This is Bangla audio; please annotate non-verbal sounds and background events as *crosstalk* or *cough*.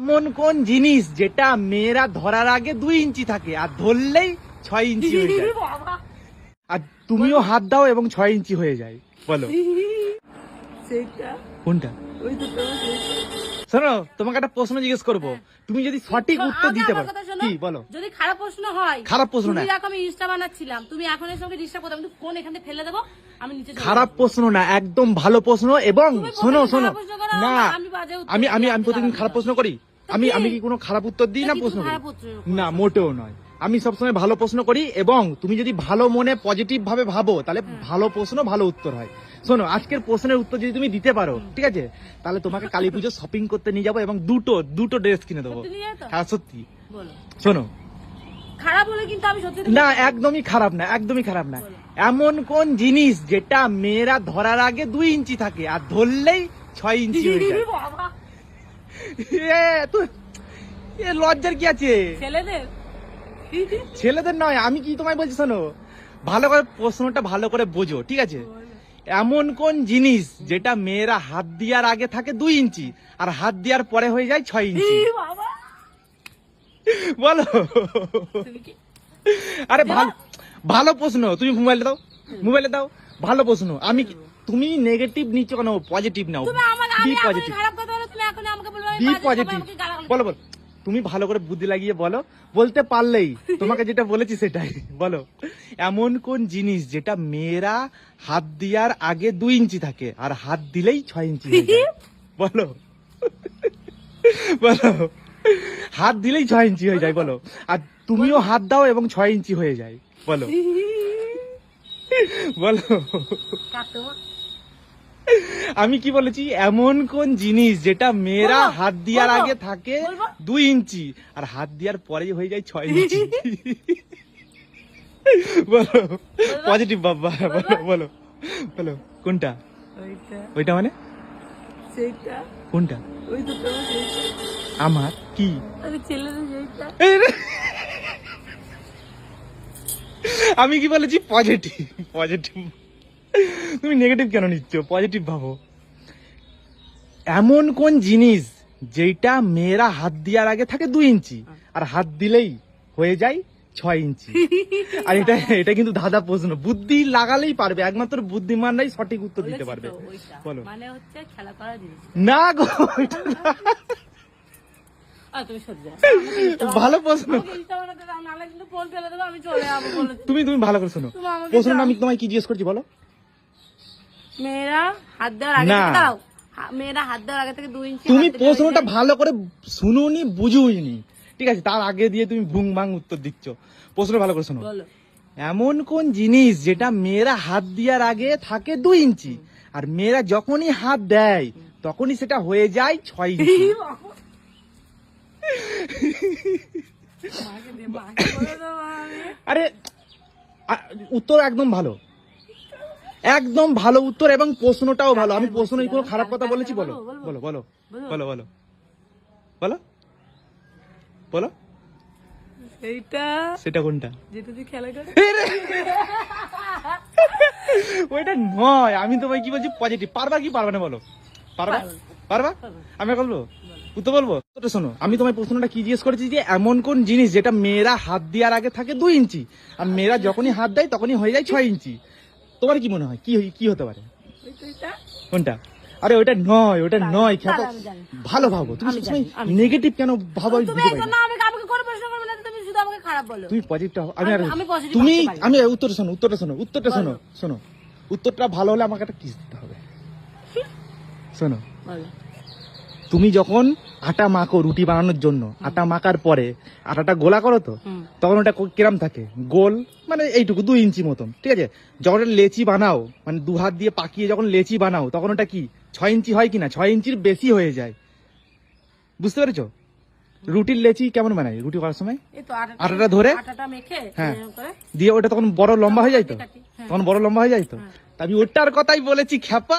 এমন কোন জিনিস যেটা মেয়েরা ধরার আগে দুই ইঞ্চি থাকে আর ধরলেই ছয় ইঞ্চি হয়ে যায়। আর তুমিও হাত দাও এবং ছয় ইঞ্চি হয়ে যায়। বলো। কোনটা। শোনো তোমাকে একটা প্রশ্ন জিজ্ঞেস করব। তুমি যদি সঠিক উত্তর দিতে পারো। কি বলো। যদি খারাপ প্রশ্ন হয় খারাপ প্রশ্ন না। আমি ইনস্টা বানাচ্ছিলাম। তুমি এখন আমাকে ডিস্টার্ব করতে আমি ফোন এখান থেকে ফেলে দেবো আমি নিচে খারাপ প্রশ্ন না একদম ভালো প্রশ্ন এবং শোনো শোনো। না আমি আমি আমি প্রতিদিন খারাপ প্রশ্ন করি। আমি আমি কি কোনো খারাপ উত্তর দিই না প্রশ্ন করি? না। মোটেও নয়। আমি সবসময় ভালো প্রশ্ন করি এবং তুমি যদি ভালো মনে পজিটিভ ভাবে ভাবো তাহলে ভালো প্রশ্ন ভালো উত্তর হয়। শোনো আজকের প্রশ্নের উত্তর যদি তুমি দিতে পারো ঠিক আছে? তাহলে তোমাকে কালী পুজো শপিং করতে নিয়ে যাব এবং দুটো দুটো ড্রেস কিনে দেবো। সত্যি নিয়ে যেত? হ্যাঁ সত্যি। বলো। শোনো। খারাপ হলে কিন্তু আমি সত্যি না একদমই খারাপ না একদমই খারাপ না। এমন কোন জিনিস যেটা মেয়েরা ধরার আগে দুই ইঞ্চি থাকে আর ধরলেই ছয় ইঞ্চি হয়ে যায়? *laughs* বাবা। এ, এ লজ্জার কি আছে? ছেলেদের? ছেলেদের নয় আমি কি তোমায় বলছি শোনো? ভালো করে প্রশ্নটা ভালো করে বোঝো ঠিক আছে? এমন কোন জিনিস যেটা মেয়েরা হাত দেওয়ার আগে থাকে দুই ইঞ্চি আর হাত দেওয়ার পরে হয়ে যায় ছয় ইঞ্চি? বলো। আরে ভালো ভালো প্রশ্ন তুমি মোবাইলে দাও মোবাইলে দাও ভালো প্রশ্ন। আমি তুমি নেগেটিভ নিচ্ছ কেন? পজিটিভ নাও। বি পজিটিভ খারাপ কথা বলে তুমি এখন আমাকে বলবে আমি বি পজিটিভ বলো বলো। তুমি ভালো করে বুদ্ধি লাগিয়ে বলো। বলতে পারলেই তোমাকে যেটা বলেছি সেটাই। বলো। এমন কোন জিনিস যেটা মেয়েরা হাত দেওয়ার আগে দুই ইঞ্চি থাকে আর হাত দিলেই ছয় ইঞ্চি বলো। বলো। হাত দিলেই ছয় ইঞ্চি হয়ে যায় বলো। আর তুমিও হাত দাও এবং ছয় ইঞ্চি হয়ে যায়। বলো। বলো। আমি কি বলেছি? এমন কোন জিনিস যেটা মেয়েরা হাত দেওয়ার আগে থাকে দুই ইঞ্চি আর হাত দেওয়ার পরেই হয়ে যায় ছয় *laughs* ইঞ্চি। বলো পজিটিভ বাবা বলো বলো বলো কোনটা? ওইটা। মানে? কোনটা? আমার? কি। আমি কি বলেছি? পজিটিভ পজিটিভ তুমি নেগেটিভ কেন নিচ্ছ? পজিটিভ ভাবো। এমন কোন জিনিস যেটা মেয়েরা হাত দেওয়ার আগে থাকে দুই ইঞ্চি আর হাত দিলেই হয়ে যায় ছয় ইঞ্চি? আর এটা এটা কিন্তু দাদা প্রশ্ন। বুদ্ধি লাগালেই পারবে একমাত্র বুদ্ধিমানরাই সঠিক উত্তর দিতে পারবে। বলো। মানে না গো *laughs* ভালো প্রশ্ন। তুমি তুমি ভালো করে শোনো। প্রশ্নটা আমি তোমায় কি জিজ্ঞেস করছি বলো? মেয়েরা হাত দেওয়ার আগে না। দাও মেয়েরা হাত দেওয়ার আগে থেকে দুই ইঞ্চি তুমি হাত দিলে প্রশ্নটা ভালো করে শুনুনি বুঝুইনি। ঠিক আছে তার আগে দিয়ে তুমি বুং বাং উত্তর দিচ্ছ। প্রশ্ন ভালো করে শোনো। বলো। এমন কোন জিনিস যেটা মেয়েরা হাত দেওয়ার আগে থাকে দুই ইঞ্চি? আর মেয়েরা যখনই হাত দেয় তখনই সেটা হয়ে যায় ছয় ইঞ্চি। মাকে দে, মাকে বলে দেবো আরে আ- উত্তর একদম ভালো। একদম ভালো উত্তর এবং প্রশ্নটাও ভালো। আমি প্রশ্ন কোনো খারাপ কথা বলেছি? বলো। বলো বলো। বলো বলো। বলো। বলো। এইটা সেটা কোনটা? যেটা তুই খেলা করে? ওইটা নয়। আমি তোমায় কি বলছি? পজিটিভ পারবা কি পারবে না বলো? পারবা? পারব। আমি বলব? উত্তর বলব? উত্তরটা শোনো। আমি তোমায় প্রশ্নটা কি জিজ্ঞেস করেছি যে এমন কোন জিনিস যেটা মেয়েরা হাত দেওয়ার আগে থাকে দুই ইঞ্চি? আর মেয়েরা যখনই হাত দেয় তখনই হয়ে যায় ছয় ইঞ্চি। তোমার কি মনে হয়? কি কি হতে পারে? কোনটা? আরে ওটা নয় ওটা নয় জানি। ভালো ভাবো তুমি সবসময় নেগেটিভ কেন ভাবো তুমি না। আমাকে আমাকে কোনো প্রশ্ন করবে না তুমি শুধু আমাকে খারাপ বলো। তুমি পজিটিভটা আমি আর তুমি আমি উত্তরটা শোনো উত্তরটা শোনো উত্তরটা শোনো শোনো। উত্তরটা ভালো হলে আমাকে একটা কিস দিতে হবে। শোনো। তুমি যখন আটা মাখো রুটি বানানোর জন্য আটা মাখার পরে আটাটা গোলা করো তো তখন ওটা কিরম থাকে? গোল মানে এইটুকু দুই ইঞ্চি মতন ঠিক আছে? যখন লেচি বানাও মানে দু হাত দিয়ে পাকিয়ে যখন লেচি বানাও তখন ওটা কি ছয় ইঞ্চি হয় কিনা ছয় ইঞ্চির বেশি হয়ে যায়। বুঝতে পেরেছ? রুটির লেচি কেমন বানায়? রুটি করার সময়? আটাটা ধরে? হ্যাঁ। দিয়ে ওটা তখন বড় লম্বা হয়ে যায় তো? হ্যাঁ। তখন বড় লম্বা হয়ে যায় তো? তা আমি ওটার কথাই বলেছি খ্যাপা।